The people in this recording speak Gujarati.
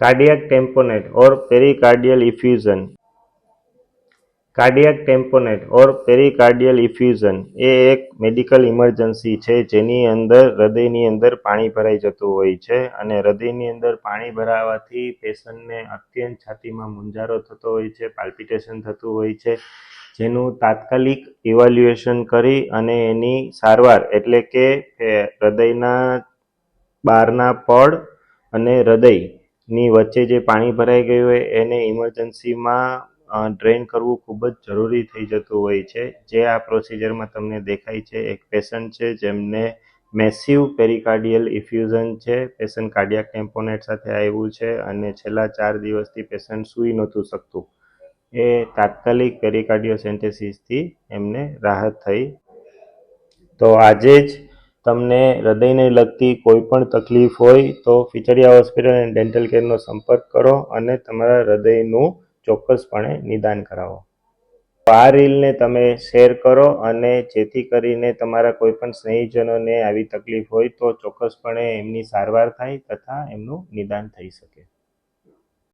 કાર્ડિયાક ટેમ્પોનેટ ઓર પેરીકાર્ડિયલ ઇફ્યુઝન. કાર્ડિયાક ટેમ્પોનેટ ઓર પેરીકાર્ડિયલ ઇફ્યુઝન એ એક મેડિકલ ઇમરજન્સી છે જેની અંદર હૃદયની અંદર પાણી ભરાઈ જતું હોય છે અને હૃદયની અંદર પાણી ભરાવાથી પેશન્ટને અત્યંત છાતીમાં મુંજારો થતો હોય છે પાલ્પિટેશન થતું હોય છે. જેનું તાત્કાલિક ઇવેલ્યુએશન કરી અને એની સારવાર એટલે કે હૃદયના બહારના પડ અને હૃદયની વચ્ચે જે પાણી ભરાઈ ગયું હોય, એને ઇમરજન્સીમાં ડ્રેન કરવું ખૂબ જ જરૂરી થઈ જતું હોય છે. જે આ પ્રોસિજરમાં તમને દેખાય છે, એક પેશન્ટ છે જેમને મેસિવ પેરીકાર્ડિયલ ઇફ્યુઝન છે. પેશન્ટ કાર્ડિયાક ટેમ્પોનેટ સાથે આવ્યું છે અને છેલ્લા ચાર દિવસથી પેશન્ટ સૂઈ નહોતું શકતું. એ તાત્કાલિક પેરીકાર્ડિયોસેન્ટેસિસથી એમને રાહત થઈ. તો આજે જ તમને હૃદયને લગતી કોઈ પણ તકલીફ હોય તો ફિચરિયા હોસ્પિટલ એન્ડ ડેન્ટલ કેરનો સંપર્ક કરો અને તમારા હૃદયનું ચોક્કસપણે નિદાન કરાવો. આ રીલને તમે શેર કરો અને જેથી કરીને તમારા કોઈ પણ સ્નેહીજનોને આવી તકલીફ હોય તો ચોક્કસપણે એમની સારવાર થાય તથા એમનું નિદાન થઈ શકે.